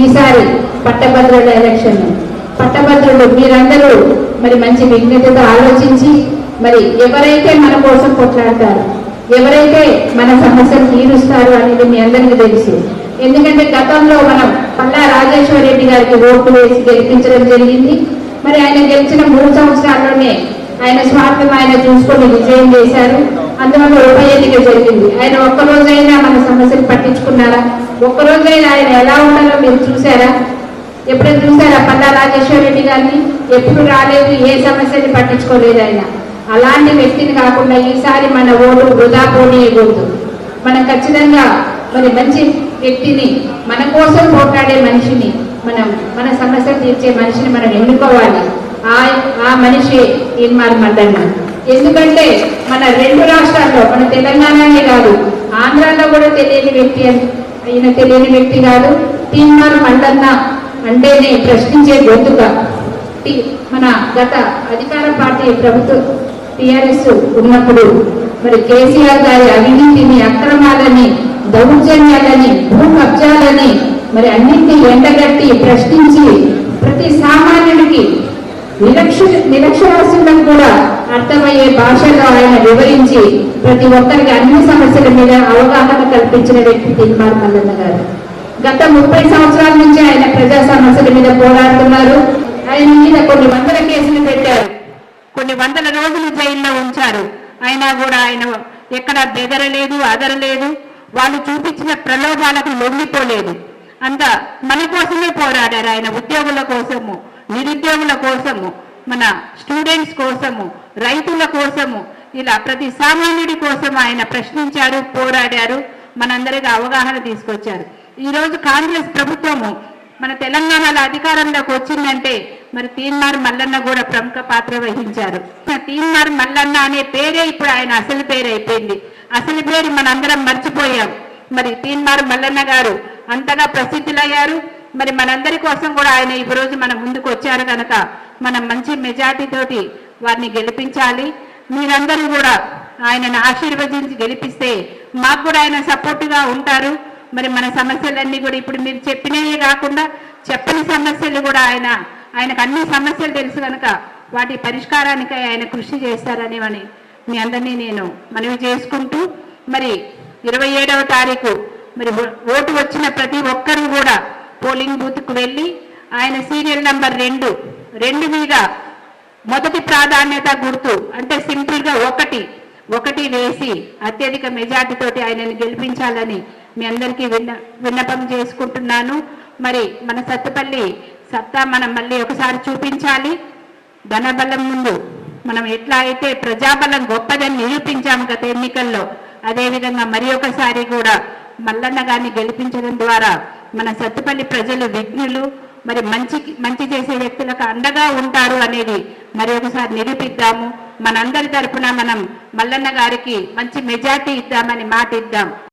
ఈసారి పట్టభద్రుల ఎలక్షన్ పట్టభద్రులు మీరందరూ మరి మంచి విజ్ఞతతో ఆలోచించి మరి ఎవరైతే మన కోసం కొట్లాడతారు ఎవరైతే మన సమస్యలు తీరుస్తారు అనేది మీ అందరికీ తెలుసు. ఎందుకంటే గతంలో మనం పల్లా రాజేశ్వర రెడ్డి గారికి ఓట్లు వేసి గెలిపించడం జరిగింది. మరి ఆయన గెలిచిన మూడు సంవత్సరాల్లోనే ఆయన స్వార్థం ఆయన చూసుకొని విజయం చేశారు. అందువల్ల ఉప ఎన్నిక జరిగింది. ఆయన ఒక్కరోజైనా మన సమస్యలు పట్టించుకున్నారా? ఒక్కరోజైనా ఆయన ఎలా ఉన్నారో మీరు చూసారా ఎప్పుడైనా చూసారా పల్లా రాజేశ్వర రెడ్డి గారిని? ఎప్పుడు రాలేదు ఏ సమస్యని పట్టించుకోలేదు ఆయన. అలాంటి వ్యక్తిని కాకుండా ఈసారి మన ఓటు వృధా పోనీయకూడదు. మనం ఖచ్చితంగా మరి మంచి వ్యక్తిని మన కోసం పోట్లాడే మనిషిని మనం మన సమస్యలు తీర్చే మనిషిని మనం ఎన్నుకోవాలి. ఆ ఆ మనిషి తీర్మార్ మల్లన్న. ఎందుకంటే మన రెండు రాష్ట్రాల్లో మన తెలంగాణనే కాదు ఆంధ్రాలో కూడా తెలియని వ్యక్తి అయిన ఆయన తెలియని వ్యక్తి కాదు. తీర్మార్ మల్లన్న అంటేనే ప్రశ్నించే గొంతుక. మన గత అధికార పార్టీ ప్రభుత్వం టిఆర్ఎస్ ఉన్నప్పుడు మరి కేసీఆర్ గారి అవినీతిని అక్రమాలని దౌర్జన్యాలని భూ కబ్జాలని మరి అన్నింటినీ ఎండగట్టి ప్రశ్నించి ప్రతి సామాన్యుడికి నిరక్ష నిరక్షరాస్యులకు కూడా భాషలో ఆయన వివరించి ప్రతి ఒక్కరికి అన్ని సమస్యల మీద అవగాహన కల్పించిన వ్యక్తి తిరుమల మల్లన్న గారు. గత ముప్పై సంవత్సరాల నుంచి ఆయన ప్రజా సమస్యల మీద పోరాడుతున్నారు. ఆయన మీద కొన్ని వందల కేసులు పెట్టారు. కొన్ని వందల రోజులు జైల్లో ఉంచారు. అయినా కూడా ఆయన ఎక్కడ బెదరలేదు అదరలేదు వాళ్ళు చూపించిన ప్రలోభాలకు లొంగిపోలేదు. అంత మన కోసమే పోరాడారు ఆయన ఉద్యోగుల కోసము నిరుద్యోగుల కోసము. మన స్టూడెంట్స్ కోసము రైతుల కోసము ఇలా ప్రతి సామాన్యుడి కోసం ఆయన ప్రశ్నించారు పోరాడారు మనందరికీ అవగాహన తీసుకొచ్చారు. ఈ రోజు కాంగ్రెస్ ప్రభుత్వము మన తెలంగాణలో అధికారంలోకి వచ్చిందంటే మరి తీన్మార్ మల్లన్న కూడా ప్రముఖ పాత్ర వహించారు. తీన్మార్ మల్లన్న అనే పేరే ఇప్పుడు ఆయన అసలు పేరు అయిపోయింది. అసలు పేరు మనందరం మర్చిపోయాం. మరి తీన్మార్ మల్లన్న గారు అంతగా ప్రసిద్ధులయ్యారు. మరి మనందరి కోసం కూడా ఆయన ఈ రోజు మన ముందుకు వచ్చారు కనుక మనం మంచి మెజార్టీ తోటి వారిని గెలిపించాలి. మీరందరూ కూడా ఆయనను ఆశీర్వదించి గెలిపిస్తే మాకు కూడా ఆయన సపోర్టుగా ఉంటారు. మరి మన సమస్యలన్నీ కూడా ఇప్పుడు మీరు చెప్పినవే కాకుండా చెప్పని సమస్యలు కూడా ఆయన ఆయనకు అన్ని సమస్యలు తెలుసు కనుక వాటి పరిష్కారానికై ఆయన కృషి చేస్తారని అని మీ అందరినీ నేను మనవి చేసుకుంటూ మరి ఇరవై ఏడవ తారీఖు మరి ఓటు వచ్చిన ప్రతి ఒక్కరూ కూడా పోలింగ్ బూత్కు వెళ్ళి ఆయన సీరియల్ నంబర్ రెండు. రెండు మీద మొదటి ప్రాధాన్యత గుర్తు అంటే సింపుల్గా ఒకటి ఒకటి వేసి అత్యధిక మెజార్టీతోటి ఆయనని ఆయనను గెలిపించాలని మీ అందరికీ విన్న విన్నపం చేసుకుంటున్నాను. మరి మన సత్తుపల్లి సత్తా మనం మళ్ళీ ఒకసారి చూపించాలి. ధనబలం ముందు మనం ఎట్లా అయితే ప్రజాబలం గొప్పదని నిరూపించాము గత ఎన్నికల్లో అదేవిధంగా మరి ఒకసారి కూడా మల్లన్న గారిని గెలిపించడం ద్వారా మన సత్తుపల్లి ప్రజలు విఘ్నులు మరి మంచి మంచి చేసే వ్యక్తులకు అండగా ఉంటారు అనేది మరి ఒకసారి నిరూపిద్దాము. మనందరి తరఫున మనం మల్లన్న గారికి మంచి మెజార్టీ ఇద్దామని మాట ఇద్దాం.